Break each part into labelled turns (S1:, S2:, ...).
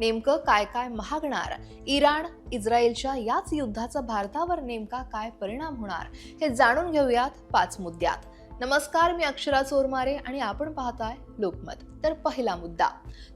S1: नेमकं काय काय महागणार? इराण इस्रायलच्या याच युद्धाचा भारतावर नेमका काय परिणाम होणार? हे जाणून घेऊयात पाच मुद्द्यात. नमस्कार मी अक्षरा चोरमारे आणि आपण पाहताय लोकमत. तर पहिला मुद्दा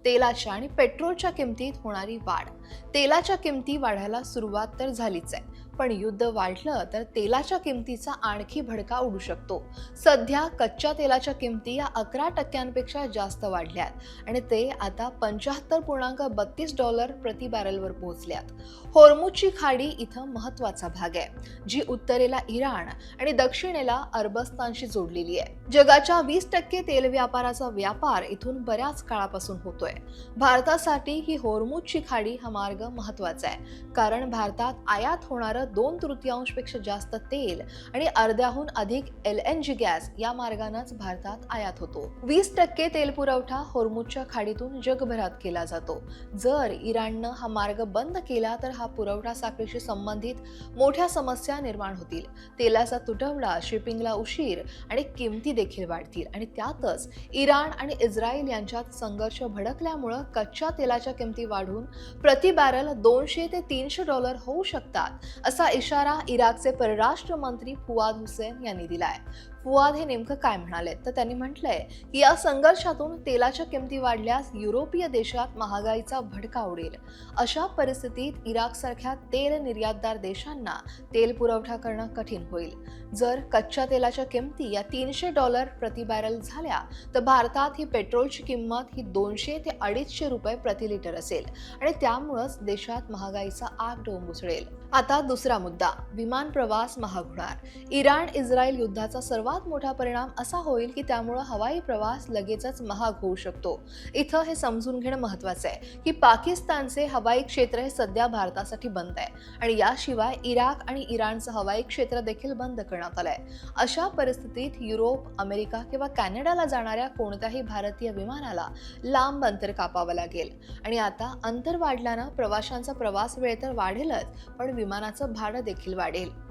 S1: तेलाच्या आणि पेट्रोलच्या किमतीत होणारी वाढ. तेलाच्या किमती वाढायला सुरुवात तर झालीच आहे. पण युद्ध वाढलं तर तेलाच्या किमतीचा आणखी भडका उडू शकतो. सध्या कच्च्या तेलाच्या किमती या अकरा टक्क्यांपेक्षा जास्त वाढल्यात आणि ते आता पंच्याहत्तर पूर्णांक बत्तीस डॉलर प्रति बॅरलवर पोहोचल्यात. होर्मुजची खाडी इथं महत्त्वाचा भाग आहे जी उत्तरेला इराण आणि दक्षिणेला अरबस्तानशी जोडलेली आहे. जगाच्या वीस टक्के तेल व्यापाराचा व्यापार इथून बऱ्याच काळापासून होतोय. भारतासाठी ही होर्मुजची खाडी हा मार्ग महत्त्वाचा आहे कारण भारतात आयात होणारं दोन तृतीयांशपेक्षा जास्त तेल आणि अर्ध्याहून अधिक एल एन जी गॅस या मार्गानंच भारतात आयात होतो. वीस टक्के तेल पुरवठा होर्मुजच्या खाडीतून जगभरात केला जातो. जर इराणनं हा मार्ग बंद केला तर हा पुरवठा साखळीशी संबंधित मोठ्या समस्या निर्माण होतील. तेलाचा तुटवडा शिपिंगला उशीर आणि किमती देखील वाढतील. आणि त्यातच इराण आणि इस्रायल यांच्यात संघर्ष भडकल्यामुळं कच्च्या तेलाच्या किमती वाढून प्रति बॅरल दोनशे ते तीनशे डॉलर होऊ शकतात असं इशारा इराकचे परराष्ट्र मंत्री फुआद हुसेन यांनी दिलाय. फुआद हे नेमकं काय म्हणाले? तर त्यांनी म्हटलंय की या संघर्षातून तेलाच्या किमती वाढल्यास युरोपीय देशात महागाईचा भडका उडेल. अशा परिस्थितीत इराकसारख्या तेल निर्यातदार देशांना तेल पुरवठा करणं कठीण होईल. जर कच्च्या तेलाच्या किमती या तीनशे डॉलर प्रति बॅरल झाल्या तर भारतात ही पेट्रोलची किंमत ही दोनशे ते अडीचशे रुपये प्रति लिटर असेल आणि त्यामुळंच देशात महागाईचा आग डोंब उसळेल. आता दुसरा मुद्दा विमान प्रवास महाग होणार. इराण इस्रायल युद्धाचा सर्वात मोठा परिणाम असा होईल की त्यामुळं हवाई प्रवास लगेचच महाग होऊ शकतो. इथं हे समजून घेणं महत्वाचं आहे की पाकिस्तानचे हवाई क्षेत्र हे सध्या भारतासाठी बंद आहे आणि याशिवाय इराक आणि इराणचं हवाई क्षेत्र देखील बंद करण्यात आलंय. अशा परिस्थितीत युरोप अमेरिका किंवा कॅनडाला जाणाऱ्या कोणत्याही भारतीय विमानाला लांब अंतर कापावं लागेल. आणि आता अंतर वाढल्यानं प्रवाशांचा प्रवास वेळ तर वाढेलच पण विमानाचं भाडं देखील वाढेल.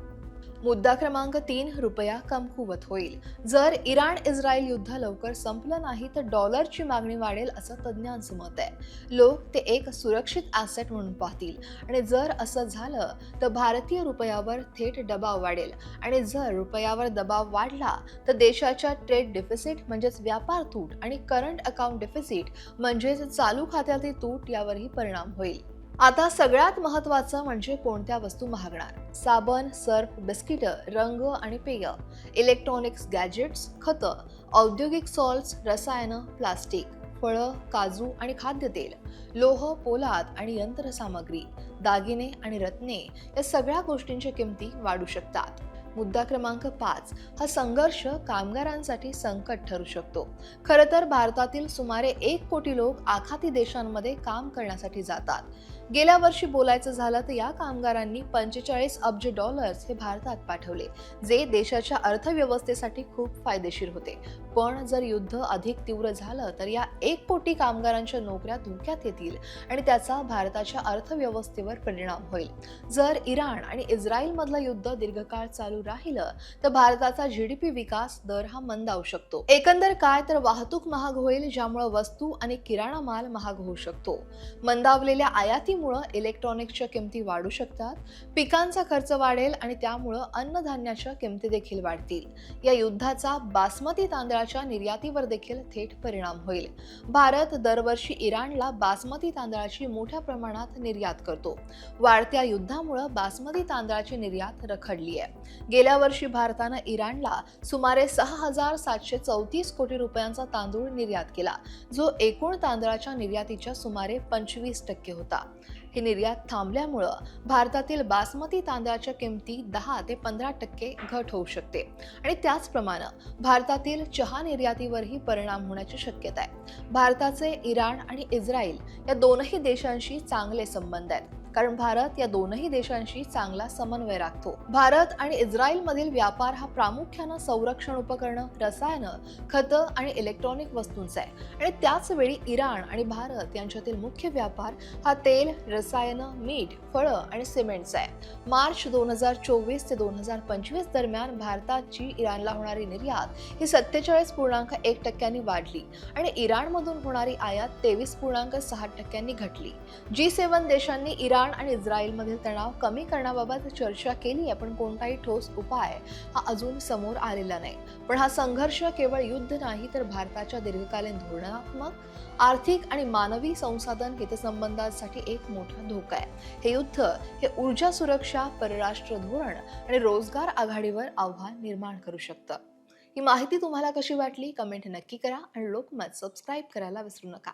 S1: मुद्दा क्रमांक तीन रुपया कमकुवत होईल. जर इराण इस्रायल युद्ध लवकर संपलं नाही तर डॉलरची मागणी वाढेल असं तज्ज्ञांचं मत आहे. लोक ते एक सुरक्षित ॲसेट म्हणून पाहतील. आणि जर असं झालं तर भारतीय रुपयावर थेट दबाव वाढेल. आणि जर रुपयावर दबाव वाढला तर देशाच्या ट्रेड डेफिसिट म्हणजेच व्यापार तूट आणि करंट अकाउंट डेफिसिट म्हणजेच चालू खात्यातील तूट यावरही परिणाम होईल. आता सगळ्यात महत्त्वाचं म्हणजे कोणत्या वस्तू महागणार? साबण सर्फ बिस्किटं रंग आणि पेय. इलेक्ट्रॉनिक्स गॅजेट्स खतं. औद्योगिक सॉल्ट्स रसायनं प्लास्टिक फळं काजू आणि खाद्यतेल. लोह पोलाद आणि यंत्रसामग्री. दागिने आणि रत्ने या सगळ्या गोष्टींच्या किमती वाढू शकतात. मुद्दा क्रमांक पाच. हा संघर्ष कामगारांसाठी संकट ठरू शकतो. खरं तर भारतातील सुमारे एक कोटी लोक आखाती देशांमध्ये काम करण्यासाठी जातात. गेल्या वर्षी बोलायचं झालं तर या कामगारांनी पंचेचाळीस अब्ज डॉलर्स हे भारतात पाठवले जे देशाच्या अर्थव्यवस्थेसाठी खूप फायदेशीर होते. पण जर युद्ध अधिक तीव्र झालं तर या एक कोटी कामगारांच्या नोकऱ्या धोक्यात येतील आणि त्याचा भारताच्या अर्थव्यवस्थेवर परिणाम होईल. जर इराण आणि इस्रायलमधलं युद्ध दीर्घकाळ चालू राहिलं तर भारताचा जीडीपी विकास दर हा मंदावू शकतो. एकंदर काय तर वाहतूक महाग होईल ज्यामुळे वस्तू आणि किराणा माल महाग होऊ शकतो. मंदावलेल्या आयाती आयातीमुळं इलेक्ट्रॉनिक्सच्या किमती वाढू शकतात पिकांचा खर्च वाढेल आणि त्यामुळं अन्नधान्याच्या किमती देखील वाढतील. या युद्धाचा बासमती तांदळाच्या निर्यातीवर देखील थेट परिणाम होईल. भारत दरवर्षी इराणला बासमती तांदळाची मोठ्या प्रमाणात निर्यात करतो. वाढत्या युद्धामुळं बासमती तांदळाची निर्यात रखडली आहे. गेल्या वर्षी भारतानं इराणला सुमारे सहा हजार सातशे चौतीस कोटी रुपयांचा तांदूळ निर्यात केला जो एकूण तांदळाच्या निर्यातीच्या सुमारे पंचवीस टक्के होता. ही निर्यात थांबल्यामुळं भारतातील बासमती तांदळाच्या किमती दहा ते पंधरा टक्के घट होऊ शकते. आणि त्याचप्रमाणे भारतातील चहा निर्यातीवरही परिणाम होण्याची शक्यता आहे. भारताचे इराण आणि इस्रायल या दोनही देशांशी चांगले संबंध आहेत. कारण भारत या दोनही देशांशी चांगला समन्वय राखतो. भारत आणि इस्रायल मधील व्यापार हा प्रामुख्यानं संरक्षण उपकरणं रसायनं खतं आणि इलेक्ट्रॉनिक वस्तूंचा आहे. आणि त्याच वेळी इराण आणि भारत यांच्यातील मुख्य व्यापार हा तेल रसायनं मीठ फळं आणि सिमेंटचा आहे. मार्च दोन हजार चोवीस ते दोन हजार पंचवीस दरम्यान भारताची इराणला होणारी निर्यात ही सत्तेचाळीस पूर्णांक एक टक्क्यांनी वाढली आणि इराणमधून होणारी आयात तेवीस पूर्णांक सहा टक्क्यांनी घटली. जी सेवन देशांनी इराण आणि इस्रायलमधील तणाव कमी करण्याबाबत चर्चा केली आहे पण कोणताही ठोस उपाय हा अजून समोर आलेला नाही. पण हा संघर्ष केवळ युद्ध नाही तर भारताच्या दीर्घकालीन धोरणात्मक आर्थिक आणि मानवी संसाधन हितसंबंधांसाठी एक मोठा धोका आहे. हे युद्ध हे ऊर्जा सुरक्षा परराष्ट्र धोरण आणि रोजगार आघाडीवर आव्हान निर्माण करू शकतं. ही माहिती तुम्हाला कशी वाटली? कमेंट नक्की करा आणि लोकमत सबस्क्राईब करायला विसरू नका.